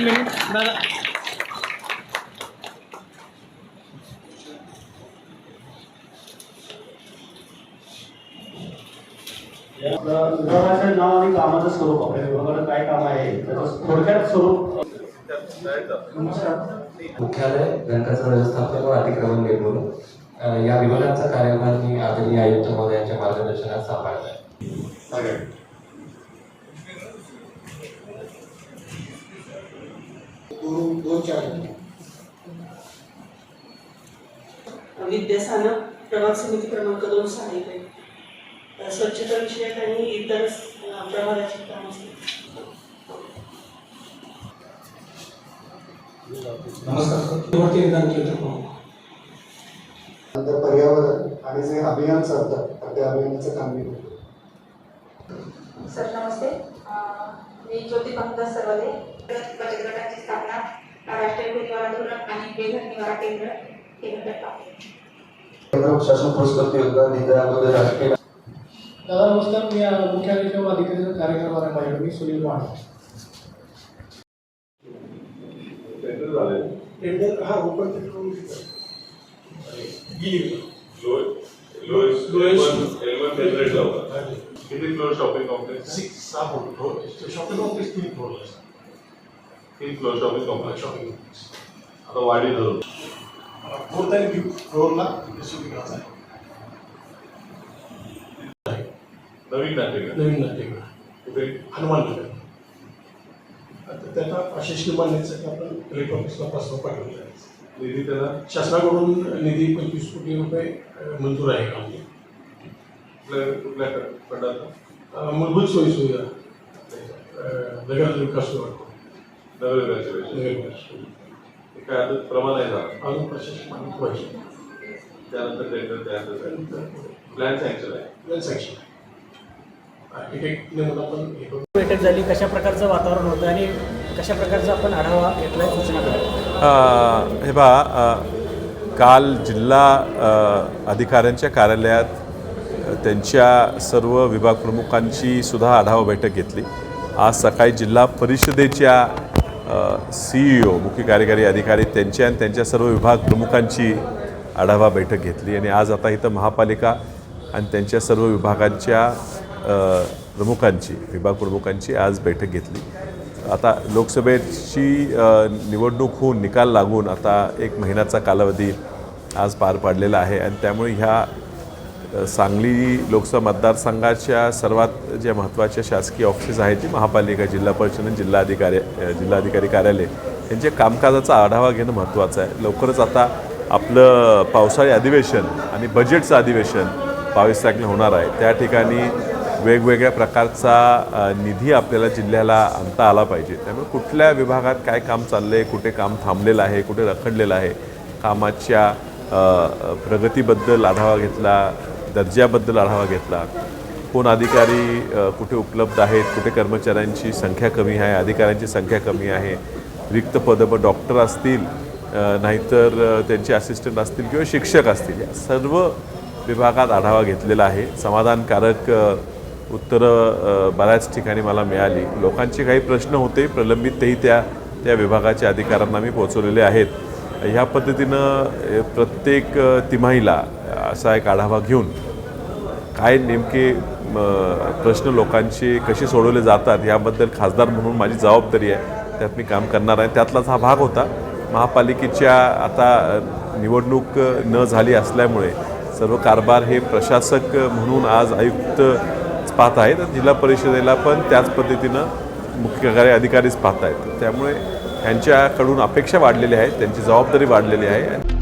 Minute. दादा. विभागाचं नाव आणि कामाचं स्वरूप आपल्या विभागाला काय काम आहे त्याचं थोडक्यात स्वरूप. नमस्कार. मुख्यालय बँकाचं व्यवस्थापन व अतिक्रमण निर्मूलन. या विभागाचा कार्यभार मी आदरणीय आयुक्त महोदयांच्या मार्गदर्शनात सांभाळला आहे. विद्यासानं प्रभाग समिती क्रमांक दोन सहाय्यक स्वच्छता विषयक आणि इतर प्रभागाची कामं असतील. नंतर पर्यावरण आणि जे अभियान चालतं तर त्या अभियानाचं काम मी करतो. सर नमस्ते. मी ज्योती पंकज सर्वदे. बचत गटाची स्थापना राष्ट्रीय निवारा धोरण आणि बेघर निवारा केंद्र हे घटक आहे केंद्र शासन पुरस्कृत योगदान निधनामध्ये राष्ट्रीय दादा नमस्कार मी अ, मुख्यालय किंवा अधिकारी कार्यक्रम आहे माझ्याकडे मी सुनील वाण टेंडर हा ओपन किती floor shopping complex shopping complex तीन फ्लोअर तीन फ्लोअर शॉपिंग कॉम्प्लेक्स शॉपिंग आता वाढी धरून. फोर्थ आणि फिफ्थ फ्लोअरला शूटिंग आहे. नवीन नाट्यगृह नवीन नाट्यगृह कुठे? हनुमान नगर. आता त्याला प्रशासकीय मान्यतेसाठी आपण कलेक्टर ऑफिसला प्रस्ताव पाठवलेला आहे निधी त्याला? शासनाकडून निधी पंचवीस कोटी रुपये मंजूर आहे का म्हणजे? कुठल्या कुठल्या फंडाचा मूलभूत सोयी सुविधा अ, नगर विकास विभाग नगर हे काय आता प्रमाण आहे झालं अजून पाहिजे. त्यानंतर टेंडर त्यानंतर प्लॅन सँक्शन आहे. वेल सँक्शन हे बैठक झाली कशा प्रकारचं वातावरण होतं आणि कशा प्रकारचा आपण आढावा घेतला सूचना हे अ, काल जिल्हा अधिकाऱ्यांच्या कार्यालयात त्यांच्या सर्व विभाग प्रमुखांची सुद्धा आढावा बैठक घेतली. आज सकाळी जिल्हा परिषदेच्या सी ई ओ मुख्य कार्यकारी अधिकारी त्यांच्या आणि त्यांच्या सर्व विभाग प्रमुखांची आढावा बैठक घेतली. आणि आज आता इथं महापालिका आणि त्यांच्या सर्व विभागांच्या प्रमुखांची विभाग प्रमुखांची आज बैठक घेतली. आता लोकसभेची निवडणूक होऊन निकाल लागून आता एक महिन्याचा कालावधी आज पार पाडलेला आहे. आणि त्यामुळे ह्या सांगली लोकसभा मतदारसंघाच्या सर्वात ज्या महत्त्वाच्या शासकीय ऑफिसेस आहेत ती महापालिका जिल्हा परिषद आणि जिल्हाधिकारी जिल्हाधिकारी कार्यालय यांच्या कामकाजाचा आढावा घेणं महत्त्वाचं आहे. लवकरच आता आपलं पावसाळी अधिवेशन आणि बजेटचं अधिवेशन बावीस तारखेला होणार आहे. त्या ठिकाणी वेगवेगळ्या प्रकारचा निधी आपल्याला जिल्ह्याला आणता आला पाहिजे. त्यामुळे कुठल्या विभागात काय काम चाललं आहे कुठे काम थांबलेलं आहे कुठे रखडलेलं आहे कामाच्या प्रगतीबद्दल आढावा घेतला दर्जाबद्दल आढावा घेतला. कोण अधिकारी कुठे उपलब्ध आहेत कुठे कर्मचाऱ्यांची संख्या कमी आहे अधिकाऱ्यांची संख्या कमी आहे रिक्त पदं मग डॉक्टर असतील नाहीतर त्यांचे असिस्टंट असतील किंवा शिक्षक असतील या सर्व विभागात आढावा घेतलेला आहे. समाधानकारक उत्तरं बऱ्याच ठिकाणी मला मिळाली. लोकांचे काही प्रश्न होते प्रलंबित तेही त्या त्या विभागाच्या अधिकाऱ्यांना मी पोचवलेले आहेत. ह्या पद्धतीनं प्रत्येक तिमाहीला असा एक आढावा घेऊन काय नेमके प्रश्न लोकांचे कसे सोडवले जातात याबद्दल खासदार म्हणून माझी जबाबदारी आहे. त्यात मी काम करणार आहे. त्यातलाच हा भाग होता. महापालिकेच्या आता निवडणूक न झाली असल्यामुळे सर्व कारभार हे प्रशासक म्हणून आज आयुक्त पाहत आहेत. जिल्हा परिषदेला पण त्याच पद्धतीनं मुख्य कार्यकारी अधिकारीच पाहत आहेत. त्यामुळे ह्यांच्याकडून अपेक्षा वाढलेल्या आहेत त्यांची जबाबदारी वाढलेली आहे.